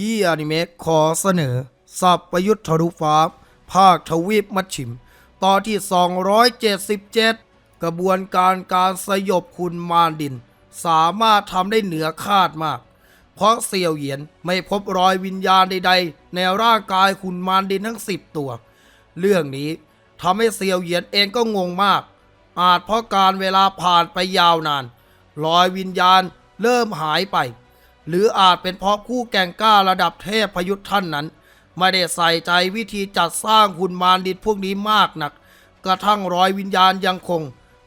ยี้อนิเมะขอเสนอสับประยุทธ์ทะลุฟ้า ภาคทวีปมัชชิม ตอนที่ 277 กระบวนการการสยบคุณมารดิน สามารถทำได้เหนือคาดมาก เพราะเสี่ยวเหยียนไม่พบรอยวิญญาณใดๆ ในร่างกายคุณมารดินทั้งสิบตัว เรื่องนี้ทำให้เสี่ยวเหยียนเองก็งงมาก อาจเพราะการเวลาผ่านไปยาวนาน รอยวิญญาณเริ่มหายไป หรืออาจเป็นเพราะคู่แก่งกล้าระดับเทพพยุทธ์ท่านนั้น ไม่ได้ใส่ใจวิธีจัดสร้างคุณมารดินพวกนี้มากนัก กระทั่งรอยวิญญาณยังคง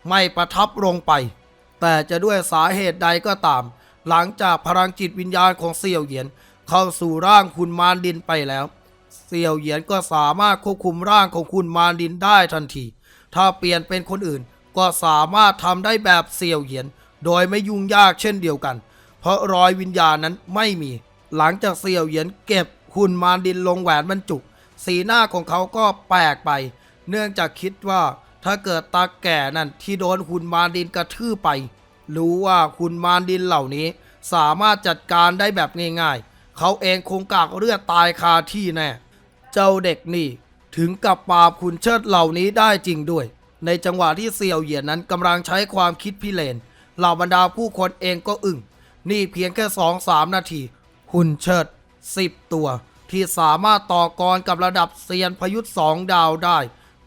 ไม่ประทับลงไป แต่จะด้วยสาเหตุใดก็ตาม หลังจากพลังจิตวิญญาณของเสี่ยวเหยียน เข้าสู่ร่างคุณมารดินไปแล้วเสี่ยวเหยียนก็สามารถควบคุมร่างของคุณมารดินได้ทันที ถ้าเปลี่ยนเป็นคนอื่นก็สามารถทำได้แบบเสี่ยวเหยียน โดยไม่ยุ่งยากเช่นเดียวกัน เพราะรอยวิญญาณนั้นไม่มี หลังจากเสี่ยวเหยียนเก็บคุณมารดินลงแหวนบรรจุ สีหน้าของเขาก็แปลกไป เนื่องจากคิดว่าถ้าเกิดตาแก่นั่นที่โดนคุณมารดินกระทืบไป รู้ว่าคุณมารดินเหล่านี้ สามารถจัดการได้แบบง่ายๆ เขาเองคงกากเลือดตายคาที่แน่ เจ้าเด็กนี่ถึงกับปราบคุณเชิดเหล่านี้ได้จริงด้วย ในจังหวะที่เซียวเหยียนนั้นกำลังใช้ความคิดพิเรนเหล่าบรรดาผู้คนเองก็อึ้ง นี่เพียงแค่สองสามนาที หุ่นเชิดสิบตัว ที่สามารถต่อกรกับระดับเซียนพยุทธ์สองดาวได้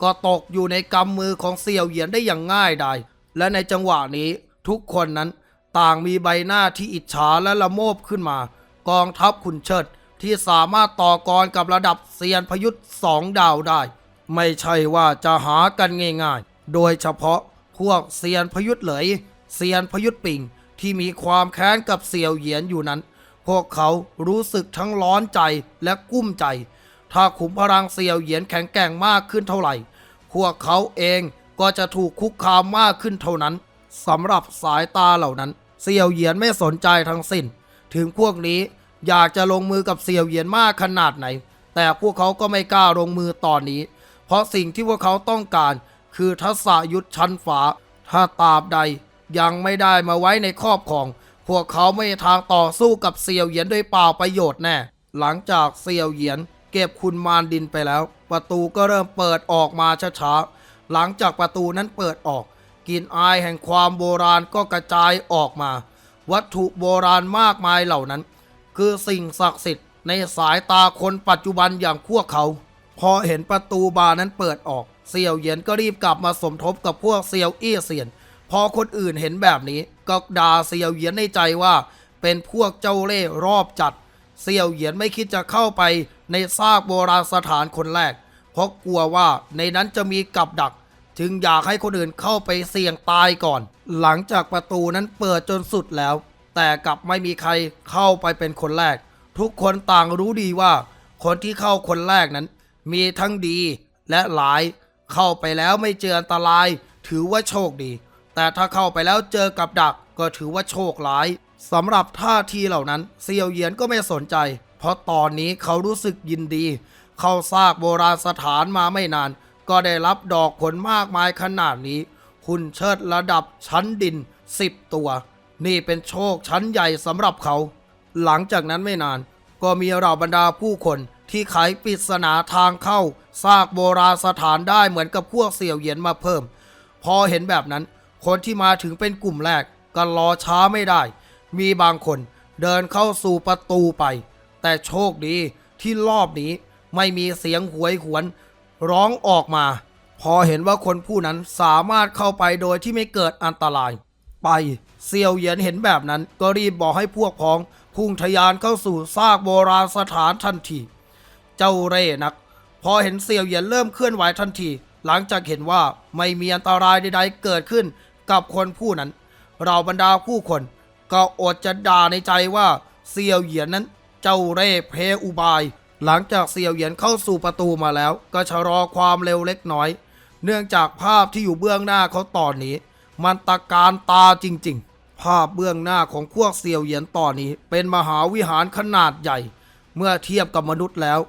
ก็ตกอยู่ในกำมือของเซียวเหยียนได้อย่างง่ายดายและในจังหวะนี้ทุกคนนั้นต่างมีใบหน้าที่อิจฉาและละโมบขึ้นมา กองทัพขุนเชิดที่สามารถต่อกรกับระดับเซียนพยุทธ์สองดาวได้ ไม่ใช่ว่าจะหากันง่ายๆ โดยเฉพาะพวกเซียนพยุทธ์เหลย เซียนพยุทธ์ปิง ที่มีความแค้นกับเสี่ยวเหยียนอยู่นั้น พวกเขารู้สึกทั้งร้อนใจและกุ้มใจ ถ้าขุมพลังเสี่ยวเหยียนแข็งแกร่งมากขึ้นเท่าไหร่ พวกเขาเองก็จะถูกคุกคามมากขึ้นเท่านั้นสำหรับสายตาเหล่านั้น เสี่ยวเหยียนไม่สนใจทั้งสิ้น ถึงพวกนี้อยากจะลงมือกับเสี่ยวเหยียนมากขนาดไหน แต่พวกเขาก็ไม่กล้าลงมือตอนนี้ เพราะสิ่งที่พวกเขาต้องการ คือทักษะยุทธชั้นฝาถ้าตาบใด ยังไม่ได้มาไว้ในครอบครอง พวกเขาไม่ทางต่อสู้กับเสี่ยวเหยียนด้วยเปล่าประโยชน์แน่ หลังจากเสี่ยวเหยียนเก็บคุณมารดินไปแล้ว ประตูก็เริ่มเปิดออกมาช้าๆ หลังจากประตูนั้นเปิดออกกลิ่นอายแห่งความโบราณก็กระจายออกมา วัตถุโบราณมากมายเหล่านั้น คือสิ่งศักดิ์สิทธิ์ในสายตาคนปัจจุบันอย่างพวกเขา พอเห็นประตูบานนั้นเปิดออกเสี่ยวเหยียนก็รีบกลับมาสมทบกับพวกเซียวอี้เซียน พอคนอื่นเห็นแบบนี้ ก็ด่าเซียวเหยียนในใจว่า เป็นพวกเจ้าเล่ห์รอบจัดเสียวเหยียนไม่คิดจะเข้าไปในซากโบราณสถานคนแรก เพราะกลัวว่าในนั้นจะมีกับดัก จึงอยากให้คนอื่นเข้าไปเสี่ยงตายก่อน หลังจากประตูนั้นเปิดจนสุดแล้ว แต่กลับไม่มีใครเข้าไปเป็นคนแรก ทุกคนต่างรู้ดีว่า คนที่เข้าคนแรกนั้น มีทั้งดีและหลาย เข้าไปแล้วไม่เจออันตราย ถือว่าโชคดี แต่ถ้าเข้าไปแล้วเจอกับดักก็ถือว่าโชคร้ายสำหรับท่าทีเหล่านั้นเซียวเยียนก็ไม่สนใจ เพราะตอนนี้เขารู้สึกยินดี เข้าซากโบราณสถานมาไม่นาน ก็ได้รับดอกผลมากมายขนาดนี้หุ่นเชิดระดับชั้นดิน10ตัว นี่เป็นโชคชั้นใหญ่สำหรับเขา หลังจากนั้นไม่นาน ก็มีเหล่าบรรดาผู้คนที่ไขปริศนาทางเข้าซากโบราณสถานได้เหมือนกับพวกเสี่ยวเหยียนมาเพิ่ม พอเห็นแบบนั้น คนที่มาถึงเป็นกลุ่มแรกก็รอช้าไม่ได้ มีบางคนเดินเข้าสู่ประตูไป แต่โชคดีที่รอบนี้ไม่มีเสียงหวยหวน ร้องออกมา พอเห็นว่าคนผู้นั้นสามารถเข้าไปโดยที่ไม่เกิดอันตราย ไปเซียวเหยียนเห็นแบบนั้น ก็รีบบอกให้พวกพ้อง พุ่งทะยานเข้าสู่ซากโบราณสถานทันที เจ้าเร่นัก พอเห็นเสี่ยวเหยียนเริ่มเคลื่อนไหวทันที หลังจากเห็นว่าไม่มีอันตรายใดๆเกิดขึ้น กับคนผู้นั้น เราบรรดาผู้คน ก็อดจะด่าในใจว่าเสี่ยวเหยียนนั้น เจ้าเร่เพอุบาย หลังจากเสี่ยวเหยียนเข้าสู่ประตูมาแล้ว ก็ชะลอความเร็วเล็กน้อย เนื่องจากภาพที่อยู่เบื้องหน้าเขาตอนนี้ มันตะการตาจริง ๆ ภาพเบื้องหน้าของพวกเสี่ยวเหยียนตอนนี้ เป็นมหาวิหารขนาดใหญ่ เมื่อเทียบกับมนุษย์แล้ว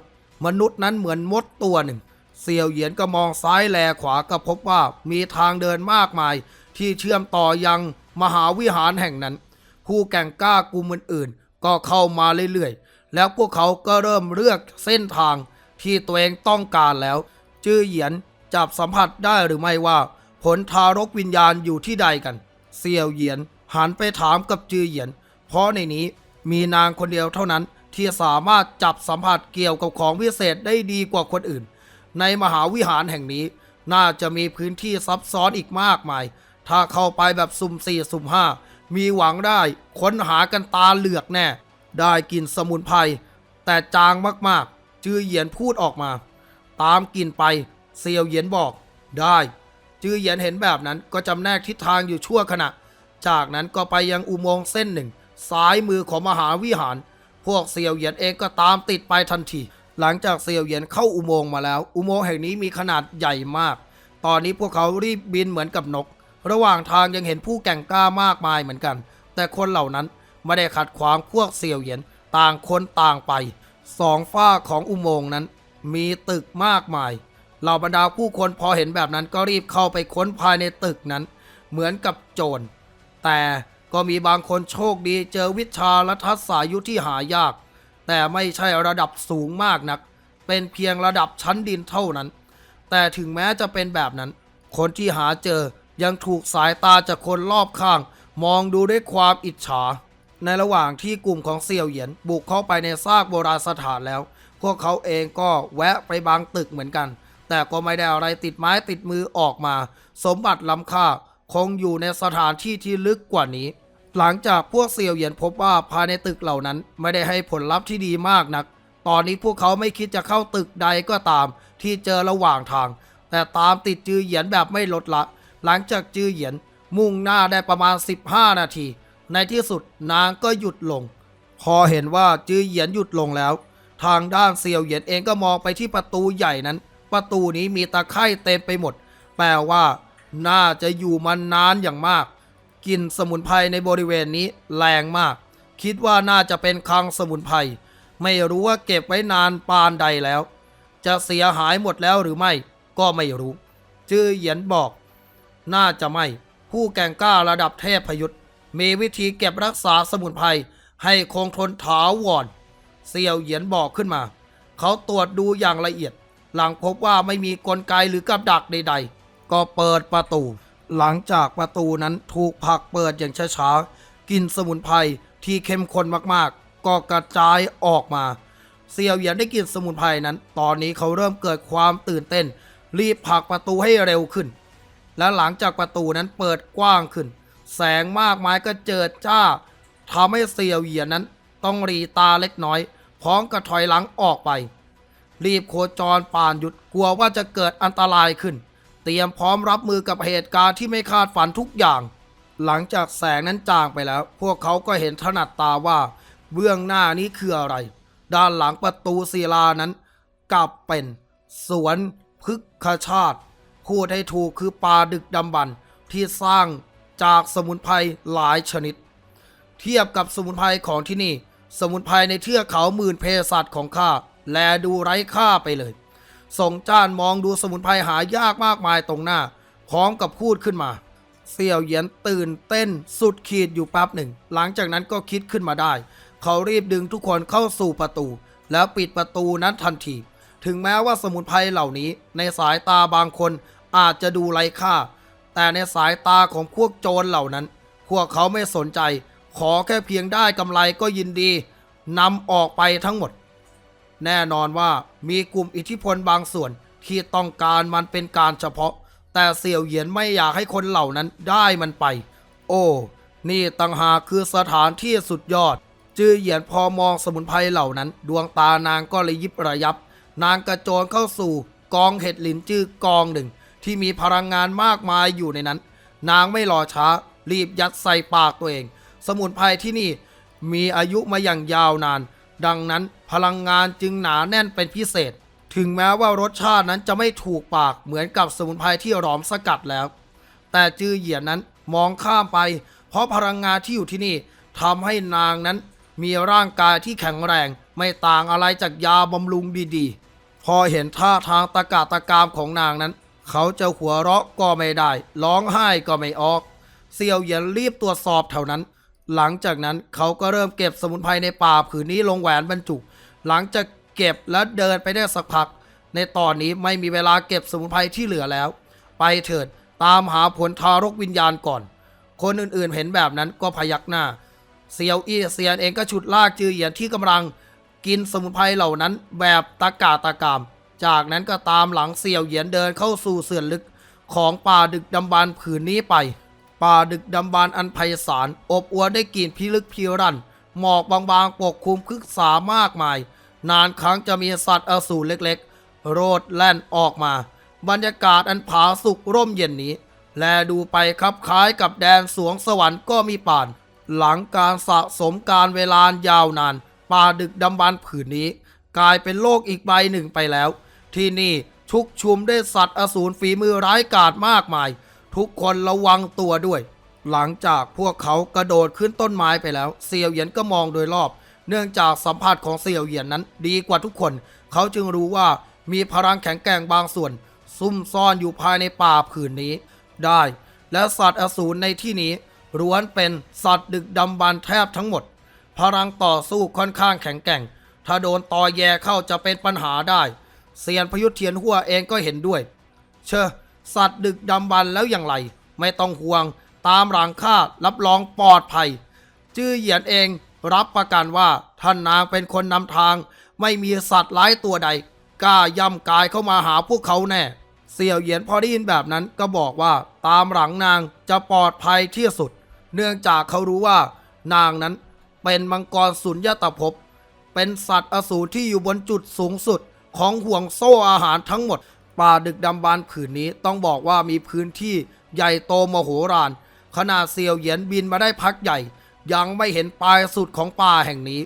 มนุษย์นั้นเหมือนมดตัวหนึ่งเสี่ยวเหยียนก็มองซ้ายแลขวาก็พบว่ามีทางเดินมากมาย ที่เชื่อมต่อยังมหาวิหารแห่งนั้น ผู้แก่งกล้ากลุ่มอื่นๆ ก็เข้ามาเรื่อยๆ แล้วพวกเขาก็เริ่มเลือกเส้นทางที่ตัวเองต้องการแล้ว จื้อเหยียนจับสัมผัสได้หรือไม่ว่า ผลทารกวิญญาณอยู่ที่ใดกัน เซียวเหยียนหันไปถามกับจื้อเหยียน เพราะในนี้มีนางคนเดียวเท่านั้นที่สามารถจับสัมผัสเกี่ยวกับของพิเศษได้ดีกว่าคนอื่น ในมหาวิหารแห่งนี้ น่าจะมีพื้นที่ซับซ้อนอีกมากมาย ถ้าเข้าไปแบบสุ่มสี่สุ่มห้ามีหวังได้ค้นหากันตาเหลือกแน่ ได้กลิ่นสมุนไพรแต่จางมากๆ จือเหยียนพูดออกมา ตามกลิ่นไปเซียวเหยียนบอกได้ จือเหยียนเห็นแบบนั้นก็จำแนกทิศทางอยู่ชั่วขณะ จากนั้นก็ไปยังอุโมงค์เส้นหนึ่งซ้ายมือของมหาวิหาร พวกเซียวเหยียนเองก็ตามติดไปทันที หลังจากเซียวเหยียนเข้าอุโมงค์มาแล้ว อุโมงค์แห่งนี้มีขนาดใหญ่มาก ตอนนี้พวกเขารีบบินเหมือนกับนก ระหว่างทางยังเห็นผู้แก่งกล้ามากมายเหมือนกัน แต่คนเหล่านั้นไม่ได้ขัดขวางพวกเซียวเหยียนต่างคนต่างไปสองฝ้าของอุโมงค์นั้น มีตึกมากมายเหล่าบรรดาผู้คนพอเห็นแบบนั้นก็รีบเข้าไปค้นภายในตึกนั้น เหมือนกับโจร แต่ก็มีบางคนโชคดีเจอวิชาและทักษะยุทธที่หายาก แต่ไม่ใช่ระดับสูงมากนัก เป็นเพียงระดับชั้นดินเท่านั้น แต่ถึงแม้จะเป็นแบบนั้น คนที่หาเจอ ยังถูกสายตาจากคนรอบข้าง มองดูด้วยความอิจฉา ในระหว่างที่กลุ่มของเซียวเหยียนบุกเข้าไปในซากโบราณสถานแล้ว พวกเขาเองก็แวะไปบางตึกเหมือนกัน แต่ก็ไม่ได้อะไรติดไม้ติดมือออกมา สมบัติล้ำค่าคงอยู่ในสถานที่ที่ลึกกว่านี้ หลังจากพวกเซียวเหยียนพบว่าภายในตึกเหล่านั้นไม่ได้ให้ผลลัพธ์ที่ดีมากนัก ตอนนี้พวกเขาไม่คิดจะเข้าตึกใดก็ตาม ที่เจอระหว่างทาง แต่ตามติดจือเหยียนแบบไม่ลดละ หลังจากจือเหยียนมุ่งหน้าได้ประมาณ 15 นาที ในที่สุดนางก็หยุดลง พอเห็นว่าจือเหยียนหยุดลงแล้ว ทางด้านเซียวเหยียนเองก็มองไปที่ประตูใหญ่นั้น ประตูนี้มีตะไคร่เต็มไปหมด แปลว่า น่าจะอยู่มานานอย่างมากกลิ่นสมุนไพรในบริเวณนี้แรงมาก คิดว่าน่าจะเป็นคลังสมุนไพรไม่รู้ว่าเก็บไว้นานปานใดแล้ว จะเสียหายหมดแล้วหรือไม่ ก็ไม่รู้ จื้อเหยียนบอก น่าจะไม่ ผู้แก่งกล้าระดับเทพพยุทธ์มีวิธีเก็บรักษาสมุนไพรให้คงทนถาวรเซียวเหยียนบอกขึ้นมา เขาตรวจดูอย่างละเอียด หลังพบว่าไม่มีกลไกหรือกับดักใด ๆ ก็เปิดประตู หลังจากประตูนั้นถูกผลักเปิดอย่างช้าๆกลินสมุนไพรที่เข้มข้นมากๆ ก็กระจายออกมา เซียวเหยียนได้กลินสมุนไพรนั้น ตอนนี้เขาเริ่มเกิดความตื่นเต้น รีบผลักประตูให้เร็วขึ้น และหลังจากประตูนั้นเปิดกว้างขึ้น แสงมากมายก็เจิดจ้าทำให้เซียวเหยียนนั้น ต้องรีตาเล็กน้อย พร้อมกับถอยหลังออกไป รีบโคจรป่านหยุดกลัวว่าจะเกิดอันตรายขึ้น เตรียมพร้อมรับมือกับเหตุการณ์ที่ไม่คาดฝันทุกอย่าง หลังจากแสงนั้นจางไปแล้ว พวกเขาก็เห็นถนัดตาว่า เบื้องหน้านี้คืออะไร ด้านหลังประตูศิลานั้นกลับเป็น สวนพฤกษชาติ พูดให้ถูกคือป่าดึกดำบรรพ์ที่สร้างจากสมุนไพรหลายชนิด เทียบกับสมุนไพรของที่นี่ สมุนไพรในเทือกเขาหมื่นเพสัตของข้าแลดูไร้ค่าไปเลยส่งจ้านมองดูสมุนไพรหายากมากมายตรงหน้า พร้อมกับพูดขึ้นมา เสี่ยวเหยียนตื่นเต้นสุดขีดอยู่แป๊บหนึ่ง หลังจากนั้นก็คิดขึ้นมาได้ เขารีบดึงทุกคนเข้าสู่ประตู แล้วปิดประตูนั้นทันที ถึงแม้ว่าสมุนไพรเหล่านี้ ในสายตาบางคนอาจจะดูไร้ค่า แต่ในสายตาของพวกโจรเหล่านั้น พวกเขาไม่สนใจ ขอแค่เพียงได้กำไรก็ยินดีนำออกไปทั้งหมด แน่นอนว่ามีกลุ่มอิทธิพลบางส่วนที่ต้องการมันเป็นการเฉพาะ แต่เสี่ยวเหยียนไม่อยากให้คนเหล่านั้นได้มันไป โอ้ นี่ต่างหากคือสถานที่สุดยอด จื้อเหยียนพอมองสมุนไพรเหล่านั้น ดวงตานางก็เลยยิบระยับ นางกระโจนเข้าสู่กองเห็ดหลินจื้อกองหนึ่ง ที่มีพลังงานมากมายอยู่ในนั้น นางไม่รอช้า รีบยัดใส่ปากตัวเอง สมุนไพรที่นี่มีอายุมาอย่างยาวนาน ดังนั้นพลังงานจึงหนาแน่นเป็นพิเศษ ถึงแม้ว่ารสชาตินั้นจะไม่ถูกปากเหมือนกับสมุนไพรที่หลอมสกัดแล้ว แต่จือเหยียนนั้นมองข้ามไป เพราะพลังงานที่อยู่ที่นี่ทำให้นางนั้นมีร่างกายที่แข็งแรง ไม่ต่างอะไรจากยาบำรุงดีๆ พอเห็นท่าทางตะกาตะกามของนางนั้น เขาจะหัวเราะก็ไม่ได้ ร้องไห้ก็ไม่ออก เซียวเหยียนรีบตรวจสอบแถวนั้น หลังจากนั้นเขาก็เริ่มเก็บสมุนไพรในป่าผืนนี้ลงแหวนบรรจุ หลังจากเก็บแล้วเดินไปได้สักพัก ในตอนนี้ไม่มีเวลาเก็บสมุนไพรที่เหลือแล้ว ไปเถิดตามหาผลทารกวิญญาณก่อน คนอื่นๆเห็นแบบนั้นก็พยักหน้า เซียวอี้เซียนเองก็ฉุดลากจือเหยียนที่กำลัง กินสมุนไพรเหล่านั้นแบบตะกาตะกาม จากนั้นก็ตามหลังเซียวเหยียนเดินเข้าสู่เสื่อนลึกของป่าดึกดำบรรพ์ผืนนี้ไป ป่าดึกดำบรรพ์อันไพศาลอบอวลได้กลิ่นพิลึกพิรันหมอกบางๆปกคลุมคึกษามากมาย นานครั้งจะมีสัตว์อสูรเล็กๆ โรดแล่นออกมา บรรยากาศอันผาสุกร่มเย็นนี้ แลดูไปคลับคล้ายกับแดนสวงสวรรค์ก็มีป่าน หลังการสะสมการเวลายาวนาน ป่าดึกดำบรรพ์ผืนนี้ กลายเป็นโลกอีกใบหนึ่งไปแล้ว ที่นี่ชุกชุมได้สัตว์อสูรฝีมือร้ายกาจมากมาย ทุกคนระวังตัวด้วย หลังจากพวกเขากระโดดขึ้นต้นไม้ไปแล้วเซียวเหยียนก็มองโดยรอบ เนื่องจากสัมผัสของเซียวเหยียนนั้น ดีกว่าทุกคน เขาจึงรู้ว่ามีพลังแข็งแกร่งบางส่วน ซุ่มซ่อนอยู่ภายในป่าผืนนี้ ได้ และสัตว์อสูรในที่นี้ล้วนเป็นสัตว์ดึกดำบรรพ์แทบทั้งหมด พลังต่อสู้ค่อนข้างแข็งแกร่ง ถ้าโดนตอแยเข้าจะเป็นปัญหาได้เซียนพยุทธเทียนหัวเองก็เห็นด้วย เชอสัตว์ดึกดำบรรพ์แล้วอย่างไร ไม่ต้องห่วง ตามหลังข้ารับรองปลอดภัย จื้อเหยียนเองรับประกันว่าท่านนางเป็นคนนำทาง ไม่มีสัตว์ร้ายตัวใดกล้าย่ำกายเข้ามาหาพวกเขาแน่ เสี่ยวเหยียนพอได้ยินแบบนั้นก็บอกว่าตามหลังนางจะปลอดภัยที่สุด เนื่องจากเขารู้ว่านางนั้น เป็นมังกรสุญญตภพ เป็นสัตว์อสูรที่อยู่บนจุดสูงสุดของห่วงโซ่อาหารทั้งหมด ป่าดึกดำบรรพ์ผืนนี้ต้องบอกว่ามีพื้นที่ใหญ่โตมโหฬารขนาดเซียวเหยียนบินมาได้พักใหญ่ ยังไม่เห็นปลายสุดของป่าแห่งนี้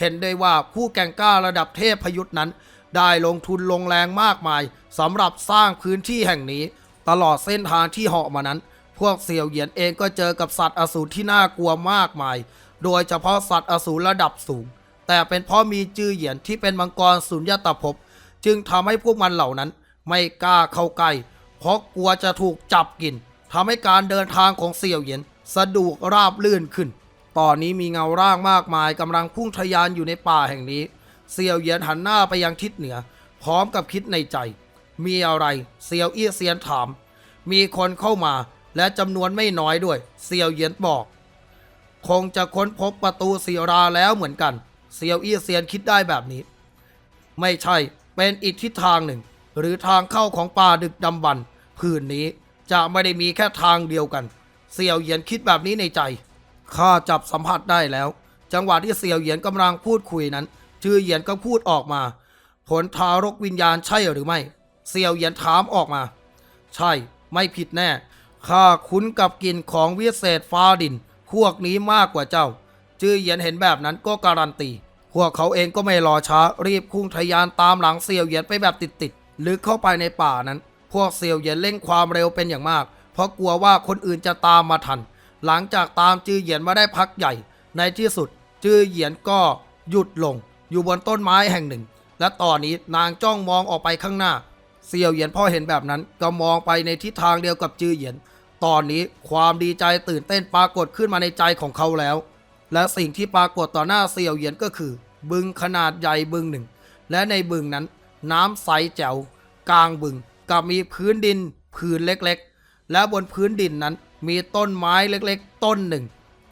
เห็นได้ว่าผู้แก่งกล้าระดับเทพพยุทธ์นั้น ได้ลงทุนลงแรงมากมายสำหรับสร้างพื้นที่แห่งนี้ ตลอดเส้นทางที่เหาะมานั้น พวกเสี่ยวเหยียนเองก็เจอกับสัตว์อสูรที่น่ากลัวมากมาย โดยเฉพาะสัตว์อสูรระดับสูง แต่เป็นเพราะมีจื้อเหยียนที่เป็นมังกรสุญญตภพจึงทำให้พวกมันเหล่านั้น ไม่กล้าเข้าใกล้เพราะกลัวจะถูกจับกินทำให้การเดินทางของเสี่ยวเหยียนสะดวกราบลื่นขึ้น ตอนนี้มีเงาร่างมากมายกำลังพุ่งทะยานอยู่ในป่าแห่งนี้ เสี่ยวเหยียนหันหน้าไปยังทิศเหนือ พร้อมกับคิดในใจ มีอะไรเซี่ยวเอี้ยเซียนถาม มีคนเข้ามาและจำนวนไม่น้อยด้วยเซี่ยวเหยียนบอก คงจะค้นพบประตูศิราแล้วเหมือนกัน เซียวเอี้ยเซียนคิดได้แบบนี้ ไม่ใช่เป็นอีกทิศทางหนึ่ง หรือทางเข้าของป่าดึกดำบรรพ์ผืนนี้จะไม่ได้มีแค่ทางเดียวกันเสี่ยวเหยียนคิดแบบนี้ในใจข้าจับสัมผัสได้แล้ว จังหวะที่เสี่ยวเหยียนกำลังพูดคุยนั้นจือเหยียนก็พูดออกมา ผลทารกวิญญาณใช่หรือไม่เสี่ยวเหยียนถามออกมา ใช่ไม่ผิดแน่ข้าคุ้นกับกลิ่นของวิเศษฟ้าดิน พวกนี้มากกว่าเจ้า จื้อเหยียนเห็นแบบนั้นก็การันตี พวกเขาเองก็ไม่รอช้า รีบพุ่งทะยานตามหลังเซียวเหยียนไปแบบติดๆลึกเข้าไปในป่านั้น พวกเซียวเหยียนเร่งความเร็วเป็นอย่างมาก เพราะกลัวว่าคนอื่นจะตามมาทัน หลังจากตามจื้อเหยียนมาได้พักใหญ่ ในที่สุด จื้อเหยียนก็หยุดลง อยู่บนต้นไม้แห่งหนึ่ง และตอนนี้นางจ้องมองออกไปข้างหน้า เซียวเหยียนพอเห็นแบบนั้นก็มองไปในทิศทางเดียวกับจื้อเหยียน ตอนนี้ความดีใจตื่นเต้นปรากฏขึ้นมาในใจของเขาแล้ว และสิ่งที่ปรากฏต่อหน้าเซียวเหยียนก็คือ บึงขนาดใหญ่บึงหนึ่ง และในบึงนั้น น้ำใสแจ๋วกลางบึงกับมีพื้นดินผืนเล็กๆ และบนพื้นดินนั้นมีต้นไม้เล็กๆ ต้นหนึ่ง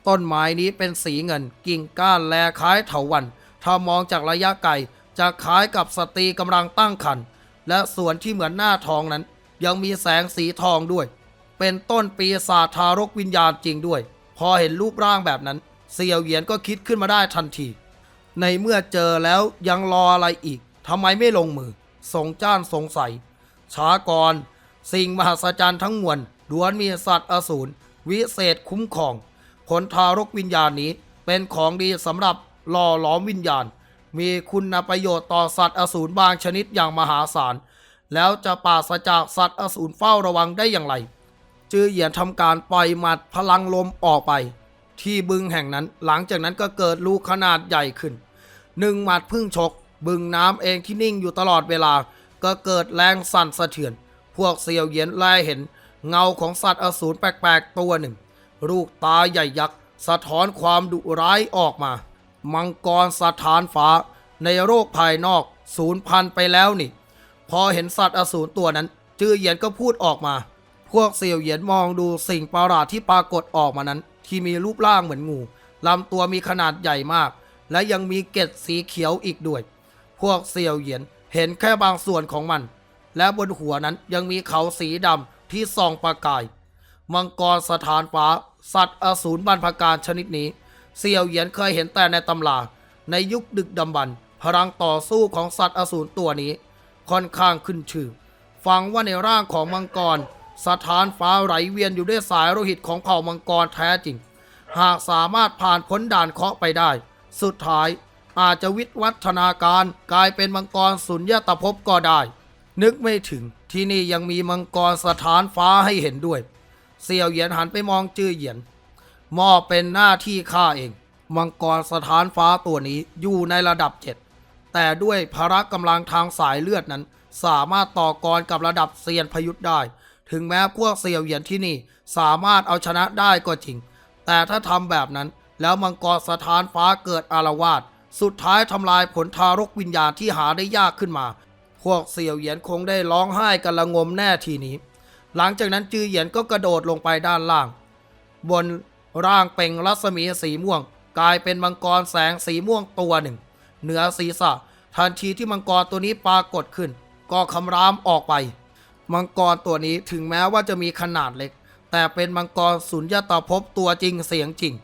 ต้นไม้นี้เป็นสีเงินกิ่งก้านแลคล้ายเถาวันถ้ามองจากระยะไกลจะคล้ายกับสตรีกำลังตั้งครรภ์และส่วนที่เหมือนหน้าทองนั้น ยังมีแสงสีทองด้วย เป็นต้นปีศาจทารกวิญญาณจริงด้วย พอเห็นรูปร่างแบบนั้น เซียวเหยียนก็คิดขึ้นมาได้ทันที ในเมื่อเจอแล้วยังรออะไรอีกทำไมไม่ลงมือทรงจ้านสงสัย ช้าก่อน สิ่งมหัศจรรย์ทั้งมวลล้วนมีสัตว์อสูรวิเศษคุ้มครอง ผลทารกวิญญาณนี้เป็นของดีสำหรับหล่อหลอมวิญญาณ มีคุณประโยชน์ต่อสัตว์อสูรบางชนิดอย่างมหาศาล แล้วจะปราศจากสัตว์อสูรเฝ้าระวังได้อย่างไร จือเหยียนทำการปล่อยหมัดพลังลมออกไป ที่บึงแห่งนั้นหลังจากนั้นก็เกิดรูขนาดใหญ่ขึ้นหนึ่งหมัดพึ่งชก บึงน้ำเองที่นิ่งอยู่ตลอดเวลา ก็เกิดแรงสั่นสะเทือน พวกเซียวเหยียนแลเห็น เงาของสัตว์อสูรแปลกๆตัวหนึ่ง ลูกตาใหญ่ยักษ์ สะท้อนความดุร้ายออกมา มังกรสถานฟ้า ในโรคภายนอกสูญพันธุ์ไปแล้วนี่ พอเห็นสัตว์อสูรตัวนั้น จือเหยียนก็พูดออกมา พวกเสี่ยวเหยียนมองดูสิ่งประหลาดที่ปรากฏออกมานั้น ที่มีรูปร่างเหมือนงูลำตัวมีขนาดใหญ่มาก และยังมีเกล็ดสีเขียวอีกด้วย พวกเสี่ยวเหยียนเห็นแค่บางส่วนของมัน และบนหัวนั้นยังมีเขาสีดำที่ส่องประกาย มังกรสถานฟ้า สัตว์อสูรบรรพการชนิดนี้เสี่ยวเหยียนเคยเห็นแต่ในตำรา ในยุคดึกดำบรรพ์พลังต่อสู้ของสัตว์อสูรตัวนี้ ค่อนข้างขึ้นชื่อ ฟังว่าในร่างของมังกร สถานฟ้าไหลเวียนอยู่ด้วยสายโลหิตของเผ่ามังกรแท้จริง หากสามารถผ่านพ้นด่านเคาะไปได้ สุดท้ายอาจจะวิวัฒนาการกลายเป็นมังกรสุญญตภพก็ได้ นึกไม่ถึงที่นี่ยังมีมังกรสถานฟ้าให้เห็นด้วย เสี่ยวเหยียนหันไปมองจื้อเหยียนมอบเป็นหน้าที่ข้าเอง มังกรสถานฟ้าตัวนี้อยู่ในระดับเจ็ดแต่ด้วยพละกำลังทางสายเลือดนั้น สามารถต่อกรกับระดับเซียนพยุทธ์ได้ ถึงแม้พวกเสี่ยวเหยียนที่นี่สามารถเอาชนะได้ก็จริง แต่ถ้าทำแบบนั้นแล้วมังกรสถานฟ้าเกิดอารวาสสุดท้ายทำลายผลทารกวิญญาณที่หาได้ยากขึ้นมา พวกเสี่ยวเหยียนคงได้ร้องไห้กันละงมแน่ทีนี้ หลังจากนั้นจือเหยียนก็กระโดดลงไปด้านล่าง บนร่างเป่งรัศมีสีม่วง กลายเป็นมังกรแสงสีม่วงตัวหนึ่ง เหนือศีรษะ ทันทีที่มังกรตัวนี้ปรากฏขึ้น ก็คำรามออกไป มังกรตัวนี้ถึงแม้ว่าจะมีขนาดเล็ก แต่เป็นมังกรสุญญาตาภพตัวจริงเสียงจริง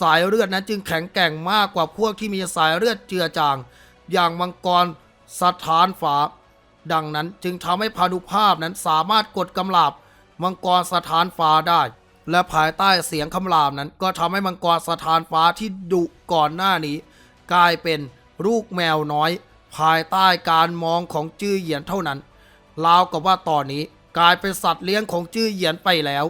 สายเลือดนั้นจึงแข็งแกร่งมากกว่าพวกที่มีสายเลือดเจือจาง อย่างมังกรสถานฝา ดังนั้นจึงทำให้พานุภาพนั้นสามารถกดกำลาบมังกรสถานฟ้าได้ และภายใต้เสียงคำรามนั้น ก็ทำให้มังกรสถานฟ้าที่ดุก่อนหน้านี้ กลายเป็นลูกแมวน้อย ภายใต้การมองของจื้อเหยียนเท่านั้น ราวกับว่าตอนนี้กลายเป็นสัตว์เลี้ยงของจื้อเหยียนไปแล้ว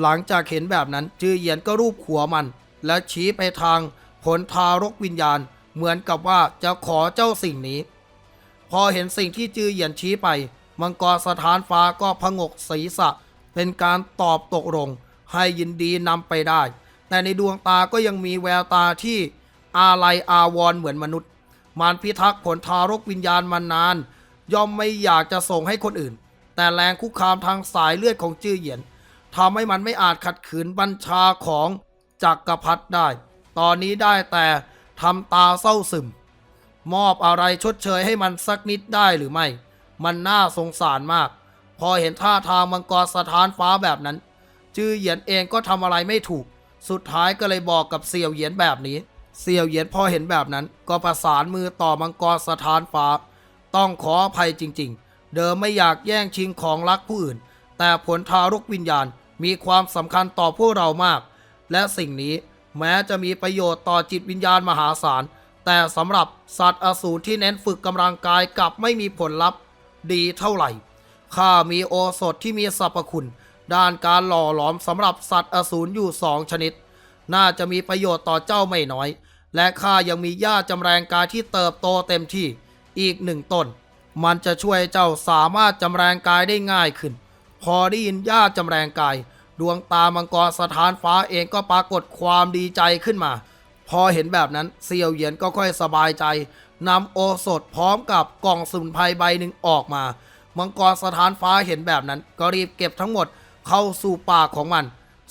หลังจากเห็นแบบนั้นจื้อเหยียนก็รูปหัวมัน และชี้ไปทางผลทารกวิญญาณ เหมือนกับว่าจะขอเจ้าสิ่งนี้ พอเห็นสิ่งที่จื้อเหยียนชี้ไป มังกรสถานฟ้าก็พงกศีรษะ เป็นการตอบตกลงให้ยินดีนำไปได้ แต่ในดวงตาก็ยังมีแววตาที่อาลัยอาวรเหมือนมนุษย์ มันพิทักษ์ผลทารกวิญญาณมานาน ย่อมไม่อยากจะส่งให้คนอื่น แต่แรงคุกคามทางสายเลือดของจื้อเหยียนทำให้มันไม่อาจขัดขืนบัญชาของจักรพรรดิได้ ตอนนี้ได้แต่ทำตาเศร้าซึม มอบอะไรชดเชยให้มันสักนิดได้หรือไม่ มันน่าสงสารมาก พอเห็นท่าทางมังกรสถานฟ้าแบบนั้น จื้อเหยียนเองก็ทำอะไรไม่ถูก สุดท้ายก็เลยบอกกับเสี่ยวเหยียนแบบนี้ เสี่ยวเหยียนพอเห็นแบบนั้น ก็ประสานมือต่อมังกรสถานฟ้า ต้องขออภัยจริงๆ เดิมไม่อยากแย่งชิงของรักผู้อื่น แต่ผลทารกวิญญาณมีความสำคัญต่อพวกเรามาก และสิ่งนี้แม้จะมีประโยชน์ต่อจิตวิญญาณมหาศาล แต่สำหรับสัตว์อสูรที่เน้นฝึกกำลังกายกลับไม่มีผลลัพธ์ดีเท่าไหร่ ข้ามีโอสถที่มีสรรพคุณ ด้านการหล่อหลอมสำหรับสัตว์อสูรอยู่สองชนิด น่าจะมีประโยชน์ต่อเจ้าไม่น้อย และข้ายังมีหญ้าจำแรงกายที่เติบโตเต็มที่ อีกหนึ่งต้น มันจะช่วยเจ้าสามารถจำแรงกายได้ง่ายขึ้น พอได้ยินหญ้าจำแรงกาย ดวงตามังกรสถานฟ้าเองก็ปรากฏความดีใจขึ้นมา พอเห็นแบบนั้นเซียวเหยียนก็ค่อยสบายใจนำโอสถพร้อมกับกล่องสมุนไพรใบหนึ่งออกมา มังกรสถานฟ้าเห็นแบบนั้น ก็รีบเก็บทั้งหมดเข้าสู่ปากของมัน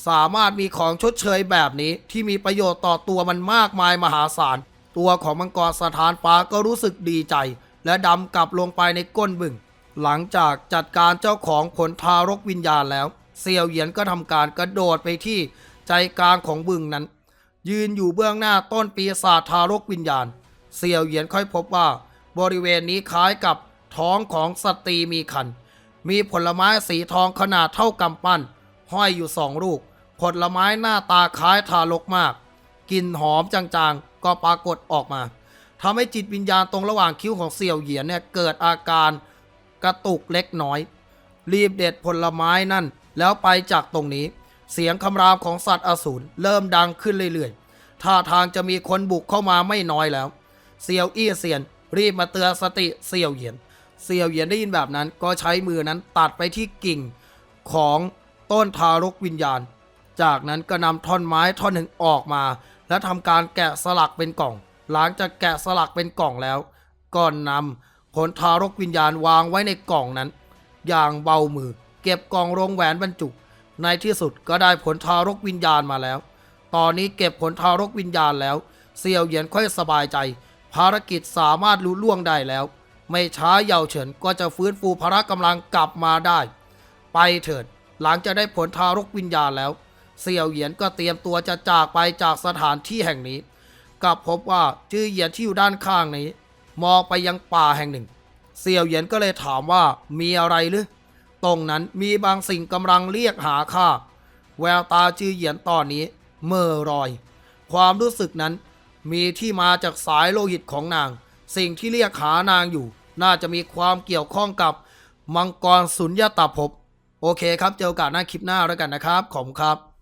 สามารถมีของชดเชยแบบนี้ที่มีประโยชน์ต่อตัวมันมากมายมหาศาล ตัวของมังกรสถานฟ้าก็รู้สึกดีใจ และดำกลับลงไปในก้นบึง หลังจากจัดการเจ้าของผลทารกวิญญาณแล้ว เซียวเหยียนก็ทำการกระโดดไปที่ใจกลางของบึงนั้น ยืนอยู่เบื้องหน้าต้นปีศาจทารกวิญญาณเสี่ยวเหยียนค่อยพบว่า บริเวณนี้คล้ายกับท้องของสตรีมีคัน มีผลไม้สีทองขนาดเท่ากำปั้น ห้อยอยู่สองลูก ผลไม้หน้าตาคล้ายทารกมาก กลิ่นหอมจางๆ ก็ปรากฏออกมาทำให้จิตวิญญาณตรงระหว่างคิ้วของเสี่ยวเหยียนเนี่ยเกิดอาการกระตุกเล็กน้อย รีบเด็ดผลไม้นั่น แล้วไปจากตรงนี้ เสียงคำรามของสัตว์อสูรเริ่มดังขึ้นเรื่อยๆท่าทางจะมีคนบุกเข้ามาไม่น้อยแล้วเซียวอี้เซียน รีบมาเตือนสติเซียวเหยียนเซียวเหยียนได้ยินแบบนั้น ก็ใช้มือนั้นตัดไปที่กิ่งของต้นทารกวิญญาณ จากนั้นก็นำท่อนไม้ท่อนหนึ่งออกมา และทำการแกะสลักเป็นกล่อง หลังจากแกะสลักเป็นกล่องแล้ว ก็นำผลทารกวิญญาณวางไว้ในกล่องนั้น อย่างเบามือ เก็บกล่องโรงแหวนบรรจุ ในที่สุดก็ได้ผลทารกวิญญาณมาแล้ว ตอนนี้เก็บผลทารกวิญญาณแล้วเสี่ยวเหยียนค่อยสบายใจ ภารกิจสามารถลุล่วงได้แล้ว ไม่ช้าเยาเฉินก็จะฟื้นฟูพละกำลังกลับมาได้ ไปเถิดหลังจะได้ผลทารกวิญญาณแล้ว เสี่ยวเหยียนก็เตรียมตัวจะจากไปจากสถานที่แห่งนี้กลับพบว่าจื้อเหยียนที่อยู่ด้านข้างนี้ มองไปยังป่าแห่งหนึ่ง เสี่ยวเหยียนก็เลยถามว่ามีอะไรหรือ ตรงนั้นมีบางสิ่งกำลังเรียกหาข้าแววตาจือเหยียนตอนนี้เมื่อรอย ความรู้สึกนั้นมีที่มาจากสายโลหิตของนาง สิ่งที่เรียกหานางอยู่ น่าจะมีความเกี่ยวข้องกับมังกรสุญญตาภพโอเคครับเจอโอกาสหน้าคลิปหน้าแล้วกันนะครับขอบคุณครับ